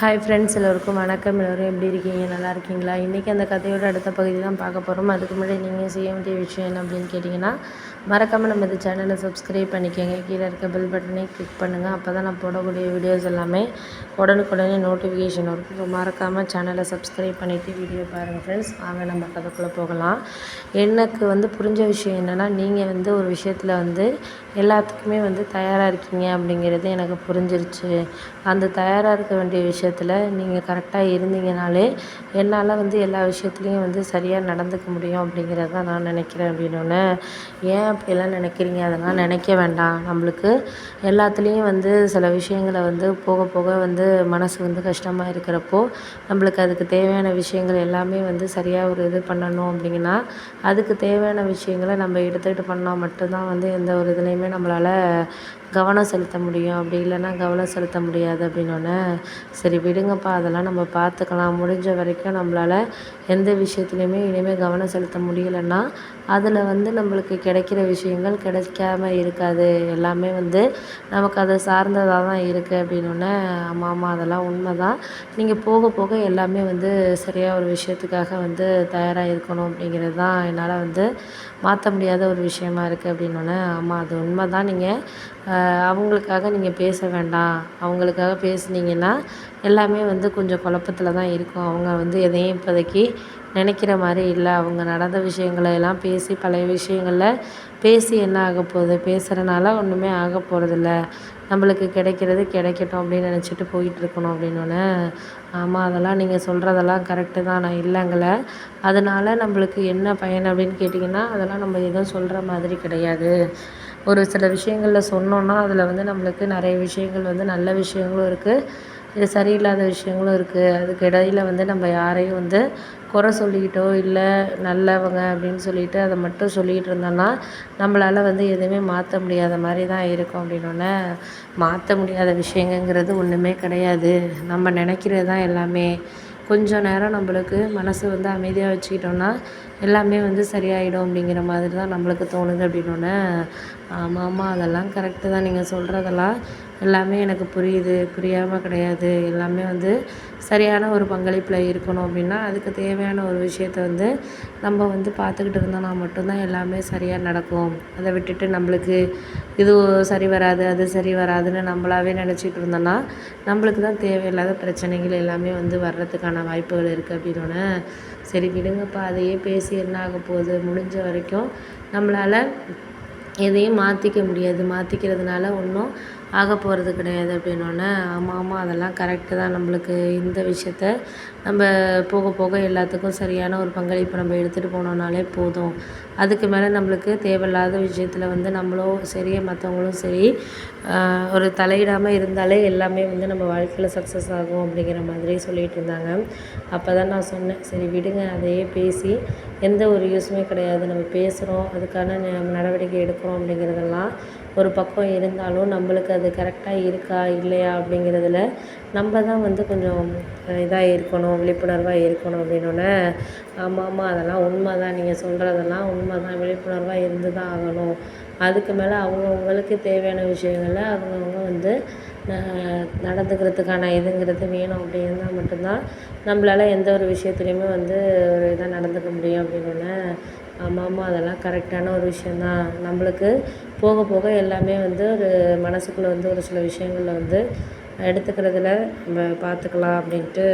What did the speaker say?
Hi friends எல்லோருக்கும் வணக்கம். எல்லோரும் எப்படி இருக்கீங்க? நல்லா இருக்கீங்களா? இன்றைக்கி அந்த கதையோட அடுத்த பகுதி தான் பார்க்க போகிறோம் அதுக்கு முன்னாடி நீங்கள் செய்ய வேண்டிய விஷயம் என்ன அப்படின்னு கேட்டிங்கன்னா மறக்காமல் நம்ம இந்த சேனலை சப்ஸ்கிரைப் பண்ணிக்கோங்க. கீழே இருக்க பெல் பட்டனை கிளிக் பண்ணுங்கள் அப்போ தான் நான் போடக்கூடிய வீடியோஸ் எல்லாமே உடனுக்குடனே நோட்டிஃபிகேஷன் வரும். ஸோ மறக்காமல் சேனலை சப்ஸ்கிரைப் பண்ணிவிட்டு வீடியோ பாருங்கள் ஃப்ரெண்ட்ஸ் வாங்க நம்ம கதைக்குள்ளே போகலாம். எனக்கு வந்து புரிஞ்ச விஷயம் என்னென்னா நீங்கள் வந்து ஒரு விஷயத்தில் வந்து எல்லாத்துக்குமே வந்து தயாராக இருக்கீங்க அப்படிங்கிறது எனக்கு புரிஞ்சிருச்சு. அந்த தயாராக இருக்க வேண்டிய விஷயம் விஷயத்தில் நீங்கள் கரெக்டாக இருந்தீங்கனாலே என்னால் வந்து எல்லா விஷயத்துலையும் வந்து சரியாக நடந்துக்க முடியும் அப்படிங்கிறது தான் நான் நினைக்கிறேன் அப்படின்னோடனே ஏன் அப்படியெல்லாம் நினைக்கிறீங்க? அதெல்லாம் நினைக்க வேண்டாம். நம்மளுக்கு எல்லாத்துலேயும் வந்து சில விஷயங்களை வந்து போக போக வந்து மனசு வந்து கஷ்டமாக இருக்கிறப்போ நம்மளுக்கு அதுக்கு தேவையான விஷயங்கள் எல்லாமே வந்து சரியாக ஒரு இது பண்ணணும் அப்படிங்கன்னா அதுக்கு தேவையான விஷயங்களை நம்ம எடுத்துக்கிட்டு பண்ணால் மட்டும்தான் வந்து எந்த ஒரு இதுலேயுமே நம்மளால் கவனம் செலுத்த முடியும். அப்படி இல்லைன்னா கவனம் செலுத்த முடியாது அப்படின்னோடனே சரி விடுங்கப்பா அதெல்லாம் நம்ம பார்த்துக்கலாம். முடிஞ்ச வரைக்கும் நம்மளால் எந்த விஷயத்துலையுமே இனிமேல் கவனம் செலுத்த முடியலைன்னா அதில் வந்து நம்மளுக்கு கிடைக்கிற விஷயங்கள் கிடைக்காம இருக்காது. எல்லாமே வந்து நமக்கு அதை சார்ந்ததாக தான் இருக்குது அப்படின்னோடனே ஆமாம் ஆமாம் அதெல்லாம் உண்மை தான் நீங்கள் போக போக எல்லாமே வந்து சரியாக ஒரு விஷயத்துக்காக வந்து தயாராக இருக்கணும் அப்படிங்கிறது தான் என்னால் வந்து மாற்ற முடியாத ஒரு விஷயமா இருக்குது அப்படின்னோடனே ஆமாம் அது உண்மை தான் நீங்கள் அவங்களுக்காக நீங்கள் பேச வேண்டாம். அவங்களுக்காக பேசுனீங்கன்னா எல்லாமே வந்து கொஞ்சம் குழப்பத்தில் தான் இருக்கும். அவங்க வந்து எதையும் இப்போதைக்கு நினைக்கிற மாதிரி இல்லை. அவங்க நடந்த விஷயங்களை எல்லாம் பேசி பழைய விஷயங்களில் பேசி என்ன ஆக போகுது? பேசுகிறனால ஒன்றுமே ஆக போகிறதில்ல நம்மளுக்கு கிடைக்கிறது கிடைக்கட்டும் அப்படின்னு நினச்சிட்டு போயிட்டு இருக்கணும் அப்படின்னோடனே ஆமாம் அதெல்லாம் நீங்கள் சொல்கிறதெல்லாம் கரெக்டு தான். நான் இல்லைங்களை. அதனால் நம்மளுக்கு என்ன பயன் அப்படின்னு கேட்டிங்கன்னா அதெல்லாம் நம்ம எதுவும் சொல்கிற மாதிரி கிடையாது. ஒரு சில விஷயங்களில் சொன்னோன்னா அதில் வந்து நம்மளுக்கு நிறைய விஷயங்கள் வந்து நல்ல விஷயங்களும் இருக்குது இது சரியில்லாத விஷயங்களும் இருக்குது அதுக்கு இடையில் வந்து நம்ம யாரையும் வந்து குறை சொல்லிக்கிட்டோ இல்லை நல்லவங்க அப்படின்னு சொல்லிட்டு அதை மட்டும் சொல்லிகிட்டு இருந்தோன்னா நம்மளால் வந்து எதுவுமே மாற்ற முடியாத மாதிரி தான் இருக்கும் அப்படின்னோடனே மாற்ற முடியாத விஷயங்கிறது ஒன்றுமே கிடையாது. நம்ம நினைக்கிறது தான் எல்லாமே. கொஞ்சம் நேரம் நம்மளுக்கு மனசு வந்து அமைதியாக வச்சுக்கிட்டோன்னா எல்லாமே வந்து சரியாயிடும் அப்படிங்கிற மாதிரி தான் நம்மளுக்கு தோணுது அப்படின்னோடனே ஆமாம் ஆமாம் அதெல்லாம் கரெக்டு தான். நீங்கள் சொல்கிறதெல்லாம் எல்லாமே எனக்கு புரியுது புரியாமல் கிடையாது. எல்லாமே வந்து சரியான ஒரு பங்களிப்பில் இருக்கணும் அப்படின்னா அதுக்கு தேவையான ஒரு விஷயத்த வந்து நம்ம வந்து பார்த்துக்கிட்டு இருந்தோம்னா மட்டும்தான் எல்லாமே சரியாக நடக்கும். அதை விட்டுட்டு நம்மளுக்கு இது சரி வராது அது சரி வராதுன்னு நம்மளாவே நினச்சிட்டு இருந்தோம்னா நம்மளுக்கு தான் தேவையில்லாத பிரச்சனைகள் எல்லாமே வந்து வர்றதுக்கான வாய்ப்புகள் இருக்குது அப்படின்னோடனே சரி விடுங்கப்பா அதையே பேசி என்ன ஆக போகுது? முடிஞ்ச வரைக்கும் நம்மளால் எதையும் மாற்றிக்க முடியாது. மாற்றிக்கிறதுனால ஒன்றும் ஆக போகிறது கிடையாது அப்படின்னோடனே ஆமாம் ஆமாம் அதெல்லாம் கரெக்டு தான். நம்மளுக்கு இந்த விஷயத்த நம்ம போக போக எல்லாத்துக்கும் சரியான ஒரு பங்களிப்பு நம்ம எடுத்துகிட்டு போனோம்னாலே போதும். அதுக்கு மேலே நம்மளுக்கு தேவையில்லாத விஷயத்தில் வந்து நம்மளும் சரி மற்றவங்களும் சரி ஒரு தலையிடாமல் இருந்தாலே எல்லாமே வந்து நம்ம வாழ்க்கையில் சக்ஸஸ் ஆகும் அப்படிங்கிற மாதிரி சொல்லிகிட்டு இருந்தாங்க. அப்போ தான் நான் சொன்னேன் சரி விடுங்க அதையே பேசி எந்த ஒரு யூஸுமே கிடையாது. நம்ம பேசுகிறோம் அதுக்கான நடவடிக்கை எடுக்கிறோம் அப்படிங்கிறதெல்லாம் ஒரு பக்கம் இருந்தாலும் நம்மளுக்கு அது கரெக்டாக இருக்கா இல்லையா அப்படிங்கிறதுல நம்ம தான் வந்து கொஞ்சம் இதாக இருக்கணும் விழிப்புணர்வாக இருக்கணும் அப்படின்னோடனே ஆமாம் ஆமாம் அதெல்லாம் உண்மை தான் நீங்கள் சொல்கிறதெல்லாம் உண்மை தான் விழிப்புணர்வாக இருந்து தான் ஆகணும். அதுக்கு மேலே அவங்கவுங்களுக்கு தேவையான விஷயங்கள அவங்கவுங்க வந்து நடந்துக்கிறதுக்கான இதுங்கிறது வேணும் அப்படின்னா மட்டும்தான் நம்மளால் எந்த ஒரு விஷயத்துலையுமே வந்து ஒரு இதாக நடந்துக்க முடியும் அப்படின்னோடனே ஆமாம் அதெல்லாம் கரெக்டான ஒரு விஷயந்தான் நம்மளுக்கு போக போக எல்லாமே வந்து ஒரு மனசுக்குள்ளே வந்து ஒரு சில விஷயங்களில் வந்து எடுத்துக்கிறதுல நம்ம பார்த்துக்கலாம் அப்படின்ட்டு